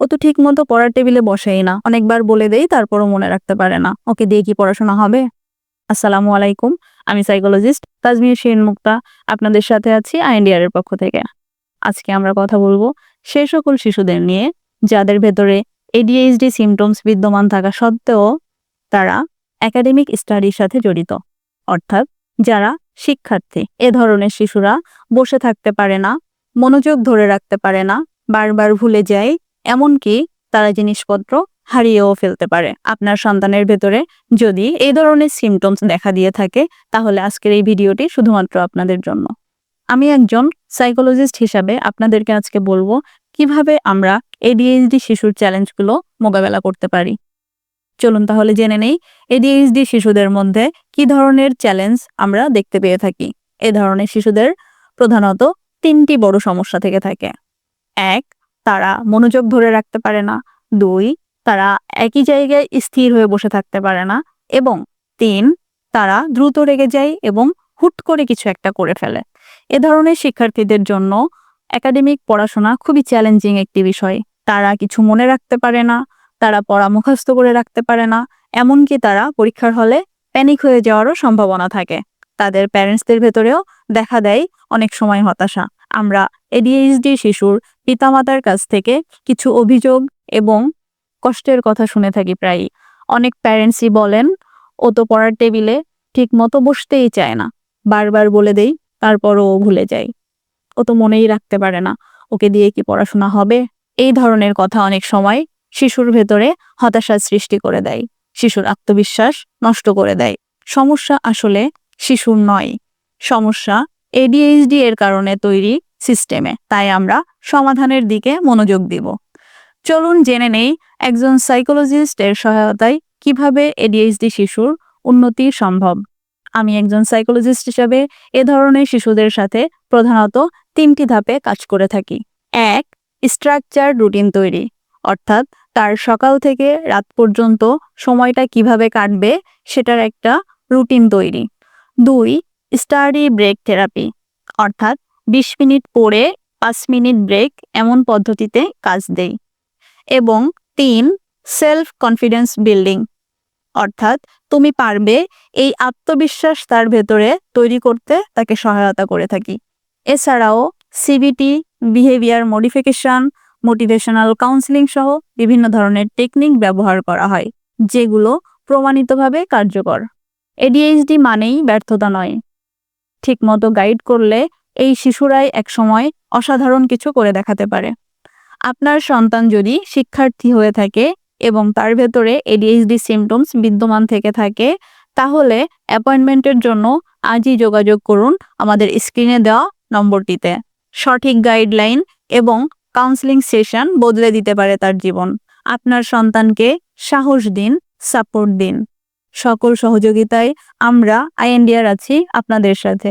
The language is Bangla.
ও তো ঠিক মতো পড়ার টেবিলে বসেই না। অনেকবার বলে দেই, তারপরও মনে রাখতে পারে না। ওকে দিয়ে কি পড়াশোনা হবে? আসসালামু আলাইকুম, আমি সাইকোলজিস্ট তাজমির শেন মুক্তা, আপনাদের সাথে আছি আইএনডিআর এর পক্ষ থেকে। আজকে আমরা কথা বলব সে সকল শিশুদের নিয়ে, যাদের ভেতরে এডিএইচডি সিমটমস বিদ্যমান থাকা সত্ত্বেও তারা একাডেমিক স্টাডির সাথে জড়িত। অর্থাৎ যারা শিক্ষার্থী, এ ধরনের শিশুরা বসে থাকতে পারে না, মনোযোগ ধরে রাখতে পারে না, বারবার ভুলে যায় এমনকি তারা জিনিসপত্র হারিয়েও ফেলতে পারে। আপনার সন্তানের ভেতরে যদি এই ধরনের সিমটমস দেখা দিয়ে থাকে, তাহলে আজকের এই ভিডিওটি শুধুমাত্র আপনাদের জন্য। আমি একজন সাইকোলজিস্ট হিসাবে আপনাদেরকে আজকে বলব কীভাবে আমরা এডিএইচডি শিশুর চ্যালেঞ্জগুলো মোকাবেলা করতে পারি। চলুন তাহলে জেনে নেই এডিএইচডি শিশুদের মধ্যে কি ধরনের চ্যালেঞ্জ আমরা দেখতে পেয়ে থাকি। এ ধরনের শিশুদের প্রধানত তিনটি বড় সমস্যা থেকে থাকে। এক তারা মনোযোগ ধরে রাখতে পারে না। দুই, তারা একই জায়গায় স্থির হয়ে বসে থাকতে পারে না। এবং তিন, তারা দ্রুত রেগে যায় এবং হুট করে কিছু একটা করে ফেলে। এ ধরনের শিক্ষার্থীদের জন্য একাডেমিক পড়াশোনা খুবই চ্যালেঞ্জিং একটি বিষয়। তারা কিছু মনে রাখতে পারে না, তারা পড়া মুখস্থ করে রাখতে পারে না, এমনকি তারা পরীক্ষার হলে প্যানিক হয়ে যাওয়ারও সম্ভাবনা থাকে। তাদের প্যারেন্টসদের ভেতরেও দেখা দেয় অনেক সময় হতাশা। আমরা এডিএইচডি শিশুর পিতামাতার কাছ থেকে কিছু অভিযোগ এবং কষ্টের কথা শুনে থাকি প্রায়ই। অনেক প্যারেন্টসই বলেন, ও তো পড়ার টেবিলে ঠিক মতো বসতেই চায় না। বারবার বলে দেই, তারপরও ও ভুলে যায়। ও তো মনেই রাখতে পারে না, ওকে দিয়ে কি পড়াশোনা হবে? এই ধরনের কথা অনেক সময় শিশুর ভেতরে হতাশার সৃষ্টি করে দেয়। শিশুর আত্মবিশ্বাস নষ্ট করে দেয়। সমস্যা আসলে শিশুর নয়, সমস্যা এডিএইচডি এর কারণে তৈরি সিস্টেমে তাই আমরা সমাধানের দিকে মনোযোগ দিব। চলুন জেনে নেই একজন সাইকোলজিস্ট এর সহায়তায় কীভাবে এডিএইচডি শিশুর উন্নতি সম্ভব। আমি একজন সাইকোলজিস্ট হিসাবে এ ধরনের শিশুদের সাথে প্রধানত তিনটি ধাপে কাজ করে থাকি। এক স্ট্রাকচার রুটিন তৈরি। অর্থাৎ তার সকাল থেকে রাত পর্যন্ত সময়টা কীভাবে কাটবে সেটার একটা রুটিন তৈরি। দুই স্টাডি ব্রেক থেরাপি অর্থাৎ বিশ মিনিট পরে পাঁচ মিনিট ব্রেক এমন পদ্ধতিতে কাজ দেই। এবং তিন সেলফ কনফিডেন্স বিল্ডিং অর্থাৎ তুমি পারবে এই আত্মবিশ্বাস তার ভেতরে তৈরি করতে তাকে সহায়তা করে থাকি। এছাড়াও CBT behaviour modification motivational counselling সহ বিভিন্ন ধরনের টেকনিক ব্যবহার করা হয়, যেগুলো প্রমাণিতভাবে কার্যকর। এডিএইচডি মানেই ব্যর্থতা নয়। ঠিকমতো গাইড করলে এই শিশুরাই একসময় অসাধারণ কিছু করে দেখাতে পারে। আপনার সন্তান যদি শিক্ষার্থী হয়ে থাকে এবং তার ভেতরে এডিএইচডি সিমটমস বিদ্যমান থেকে থাকে, তাহলে অ্যাপয়েন্টমেন্টের জন্য আজই যোগাযোগ করুন আমাদের স্ক্রিনে দেওয়া নম্বরটিতে। সঠিক গাইডলাইন এবং কাউন্সিলিং সেশন বদলে দিতে পারে তার জীবন। আপনার সন্তানকে সাহস দিন সাপোর্ট দিন। সকল সহযোগিতায় আমরা আইএনডিআর আছি আপনাদের সাথে।